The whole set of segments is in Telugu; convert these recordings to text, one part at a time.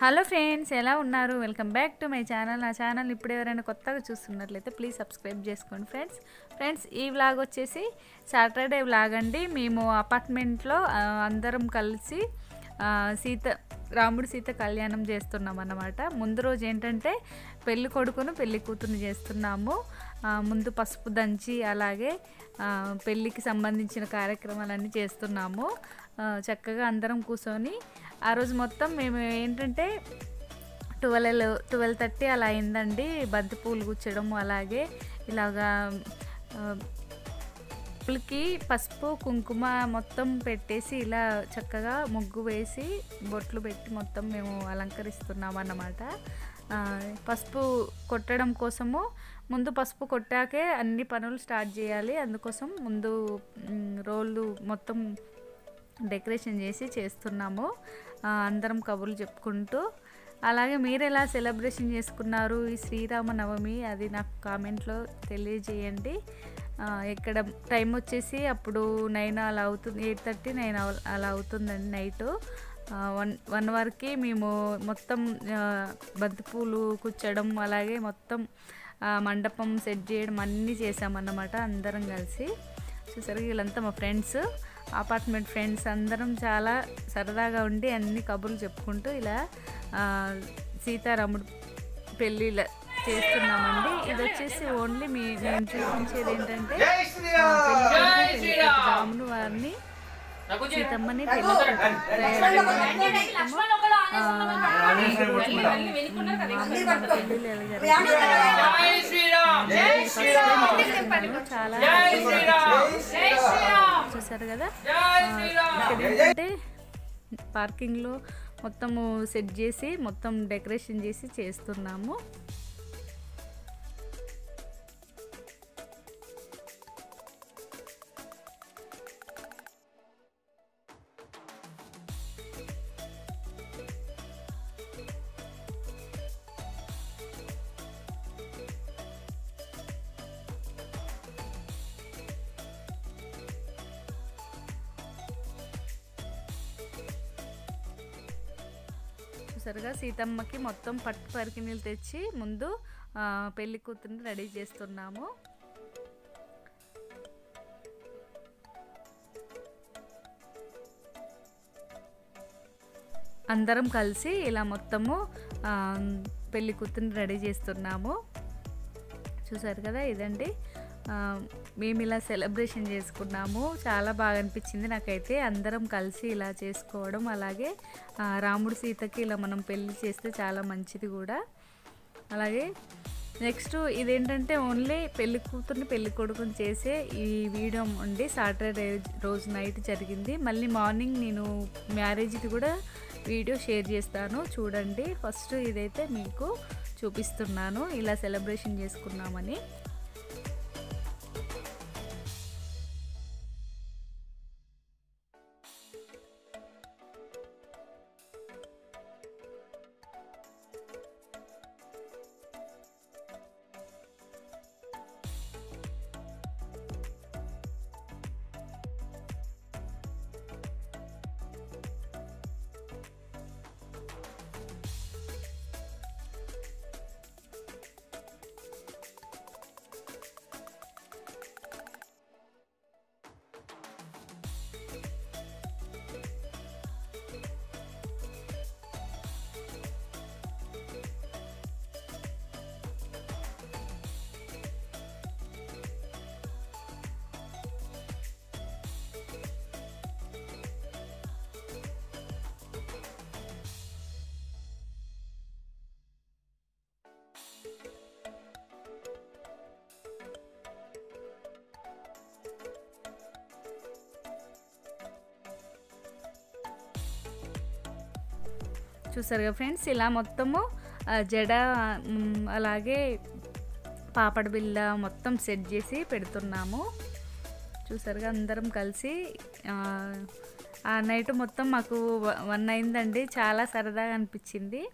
హలో ఫ్రెండ్స్ ఎలా ఉన్నారు? Welcome back to my channel. నా ఛానల్ ఇప్పుడు ఎవరైనా కొత్తగా చూస్తున్నట్లయితే ప్లీజ్ సబ్స్క్రైబ్ చేసుకోండి ఫ్రెండ్స్. ఫ్రెండ్స్ ఈ వ్లాగ్ వచ్చేసి సాటర్డే వ్లాగ్ అండి. మేము అపార్ట్మెంట్లో అందరం కలిసి సీత రాముడు సీత కళ్యాణం చేస్తున్నాం అన్నమాట. ముందు రోజు ఏంటంటే పెళ్ళి కొడుకును పెళ్ళి కూతురుని చేస్తున్నాము. ముందు పసుపు దంచి అలాగే పెళ్ళికి సంబంధించిన కార్యక్రమాలన్నీ చేస్తున్నాము. చక్కగా అందరం కూర్చొని ఆ రోజు మొత్తం మేము ఏంటంటే ట్వెల్వ్ ట్వెల్వ్ థర్టీ అలా అయిందండి. బంతి పూలు గుచ్చడం అలాగే ఇలాగా పులికి పసుపు కుంకుమ మొత్తం పెట్టేసి ఇలా చక్కగా ముగ్గు వేసి బొట్లు పెట్టి మొత్తం మేము అలంకరిస్తున్నాం అన్నమాట. పసుపు కొట్టడం కోసము ముందు పసుపు కొట్టాకే అన్ని పనులు స్టార్ట్ చేయాలి. అందుకోసం ముందు రోళ్ళు మొత్తం డెకరేషన్ చేసి చేస్తున్నాము. అందరం కబుర్లు చెప్పుకుంటూ. అలాగే మీరు ఎలా సెలబ్రేషన్ చేసుకున్నారు ఈ శ్రీరామ నవమి అది నాకు కామెంట్లో తెలియజేయండి. ఇక్కడ టైం వచ్చేసి అప్పుడు నైన్ అలా అవుతుంది ఎయిట్ థర్టీ నైన్ అలా అవుతుందండి నైట్. వన్ వన్ వరకు మేము మొత్తం బంతిపూలు కూర్చడం అలాగే మొత్తం మండపం సెట్ చేయడం అన్నీ చేసామన్నమాట అందరం కలిసి. చూసారు వీళ్ళంతా మా ఫ్రెండ్స్. అపార్ట్మెంట్ ఫ్రెండ్స్ అందరం చాలా సరదాగా ఉండి అన్ని కబుర్లు చెప్పుకుంటూ ఇలా ఆ, సీతారాముడు పెళ్ళిళ్ళ చేస్తున్నామండి. ఇది వచ్చేసి ఓన్లీ మీ మేము చూపించేది ఏంటంటే రాముడు వారిని సీతమ్మని పెళ్ళి చాలా చూసారు కదా? ఏంటంటే పార్కింగ్లో మొత్తము సెట్ చేసి మొత్తం డెకరేషన్ చేసి చేస్తున్నాము. కంపల్సరిగా సీతమ్మకి మొత్తం పట్టు పరికిణీలు తెచ్చి ముందు పెళ్ళి కూతుర్ని రెడీ చేస్తున్నాము. అందరం కలిసి ఇలా మొత్తము పెళ్ళి కూతుర్ని రెడీ చేస్తున్నాము. చూసారు కదా ఇదండి. మేము ఇలా సెలబ్రేషన్ చేసుకున్నాము. చాలా బాగా అనిపించింది నాకైతే. అందరం కలిసి ఇలా చేసుకోవడం అలాగే రాముడు సీతకి ఇలా మనం పెళ్ళి చేస్తే చాలా మంచిది కూడా. అలాగే నెక్స్ట్ ఇదేంటంటే ఓన్లీ పెళ్ళి కూతుర్ని పెళ్ళి కొడుకుని చేసే ఈ వీడియో ఉండి సాటర్డే రోజు నైట్ జరిగింది. మళ్ళీ మార్నింగ్ నేను మ్యారేజ్ది కూడా వీడియో షేర్ చేస్తాను. చూడండి. ఫస్ట్ ఇదైతే మీకు చూపిస్తున్నాను. ఇలా సెలబ్రేషన్ చేసుకున్నామని. చూసారుగా ఫ్రెండ్స్ ఇలా మొత్తము జడ అలాగే పాపడ బిల్ల మొత్తం సెట్ చేసి పెడుతున్నాము. చూసారుగా అందరం కలిసి ఆ, ఆ నైట్ మొత్తం మాకు వ- వన్ అయిందండి. చాలా సరదాగా అనిపించింది.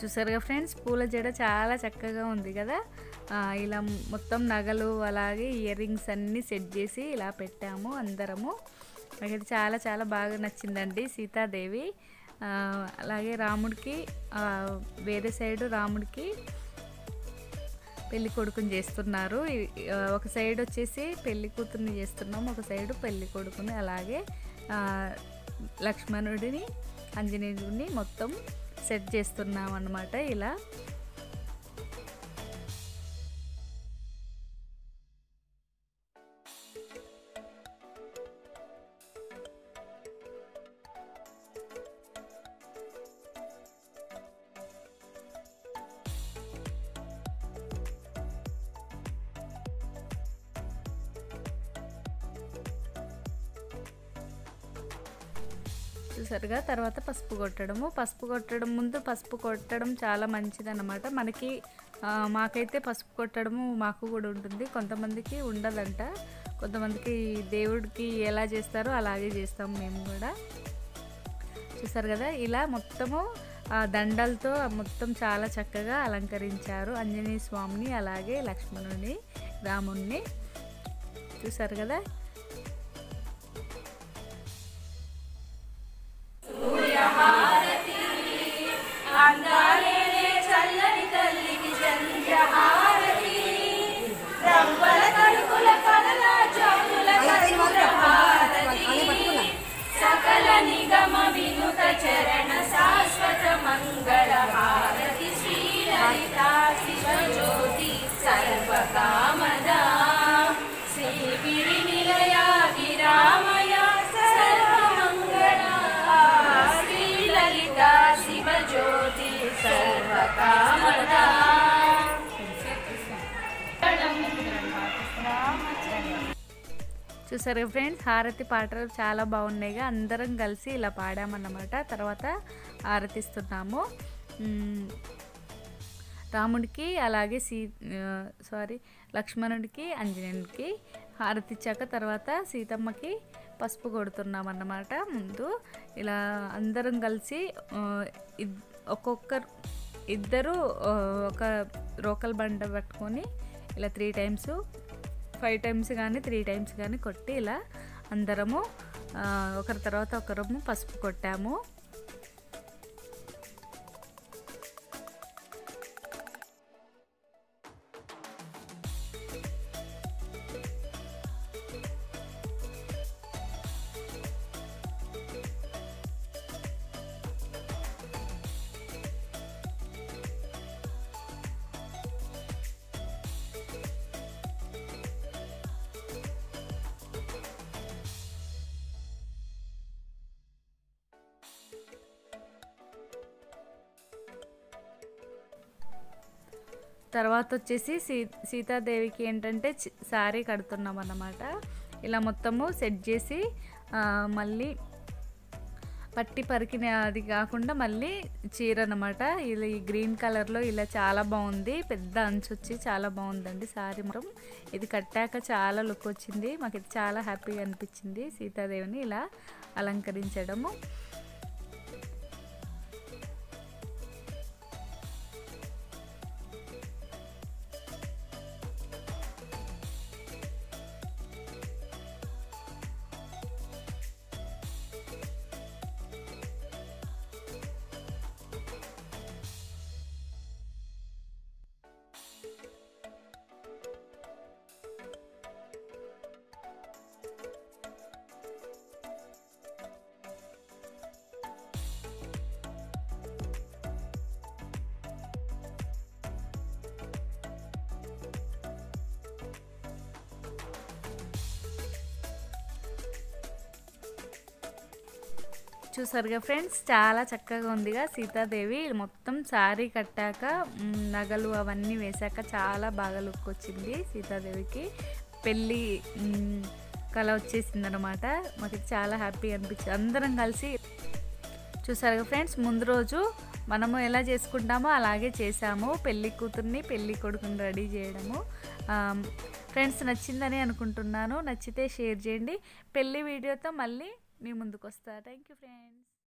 చూసారుగా ఫ్రెండ్స్? పూల జడ చాలా చక్కగా ఉంది కదా? ఇలా మొత్తం నగలు అలాగే ఇయర్ రింగ్స్ అన్నీ సెట్ చేసి ఇలా పెట్టాము అందరము. నాకైతే చాలా చాలా బాగా నచ్చిందండి సీతాదేవి. అలాగే రాముడికి వేరే సైడ్ రాముడికి పెళ్ళి కొడుకుని చేస్తున్నారు. ఒక సైడ్ వచ్చేసి పెళ్ళి కూతుర్ని చేస్తున్నాం ఒక సైడ్ పెళ్ళి కొడుకుని అలాగే లక్ష్మణుడిని ఆంజనేయుడిని మొత్తం సెట్ చేస్తున్నాం అన్నమాట ఇలా. చూసారుగా తర్వాత పసుపు కొట్టడము. పసుపు కొట్టడం ముందు పసుపు కొట్టడం చాలా మంచిదన్నమాట. మనకి మాకైతే పసుపు కొట్టడము మాకు కూడా ఉంటుంది. కొంతమందికి ఉండదంట. కొంతమందికి దేవుడికి ఎలా చేస్తారో అలాగే చేస్తాం మేము కూడా. చూసారు కదా? ఇలా మొత్తము దండలతో మొత్తం చాలా చక్కగా అలంకరించారు ఆంజనేయ స్వామిని అలాగే లక్ష్మణుని రాముణ్ణి. చూసారు కదా? చూసారు ఫ్రెండ్స్ హారతి పాటలు చాలా బాగున్నాయిగా. అందరం కలిసి ఇలా పాడామన్నమాట. తర్వాత హారతిస్తున్నాము. రాముడికి అలాగే సీ సారీ లక్ష్మణుడికి ఆంజనేయుడికి హారతి ఇచ్చాక తర్వాత సీతమ్మకి పసుపు కొడుతున్నాం అన్నమాట ముందు ఇలా అందరం కలిసి ఒక్కొక్కరు ఇద్దరు ఒక రోకల్ బండ పట్టుకొని ఇలా త్రీ టైమ్స్ ఫైవ్ టైమ్స్ కానీ త్రీ టైమ్స్ కానీ కొట్టి ఇలా అందరము ఒకరి తర్వాత ఒకరము పసుపు కొట్టాము. తర్వాత వచ్చేసి సీ సీతాదేవికి ఏంటంటే శారీ కడుతున్నాం అన్నమాట. ఇలా మొత్తము సెట్ చేసి మళ్ళీ పట్టి పరికిన అది కాకుండా మళ్ళీ చీర అనమాట ఇది ఈ గ్రీన్ కలర్లో ఇలా చాలా బాగుంది. పెద్ద అంచు వచ్చి చాలా బాగుందండి సారీ మొత్తం ఇది కట్టాక చాలా లుక్ వచ్చింది. మాకు ఇది చాలా హ్యాపీగా అనిపించింది సీతాదేవిని ఇలా అలంకరించడము. చూసారుగా ఫ్రెండ్స్ చాలా చక్కగా ఉందిగా. సీతాదేవి మొత్తం శారీ కట్టాక నగలు అవన్నీ వేశాక చాలా బాగా లుక్ వచ్చింది సీతాదేవికి. పెళ్ళి కళ వచ్చేసింది అనమాట మాకు చాలా హ్యాపీ అనిపించింది. అందరం కలిసి చూసారుగా ఫ్రెండ్స్ ముందు రోజు మనము ఎలా చేసుకుంటామో అలాగే చేసాము పెళ్ళి కూతుర్ని పెళ్ళి కొడుకుని రెడీ చేయడము. ఫ్రెండ్స్ నచ్చిందని అనుకుంటున్నాను. నచ్చితే షేర్ చేయండి. పెళ్ళి వీడియోతో మళ్ళీ మీ ముందుకు వస్తా థ్యాంక్ యూ ఫ్రెండ్స్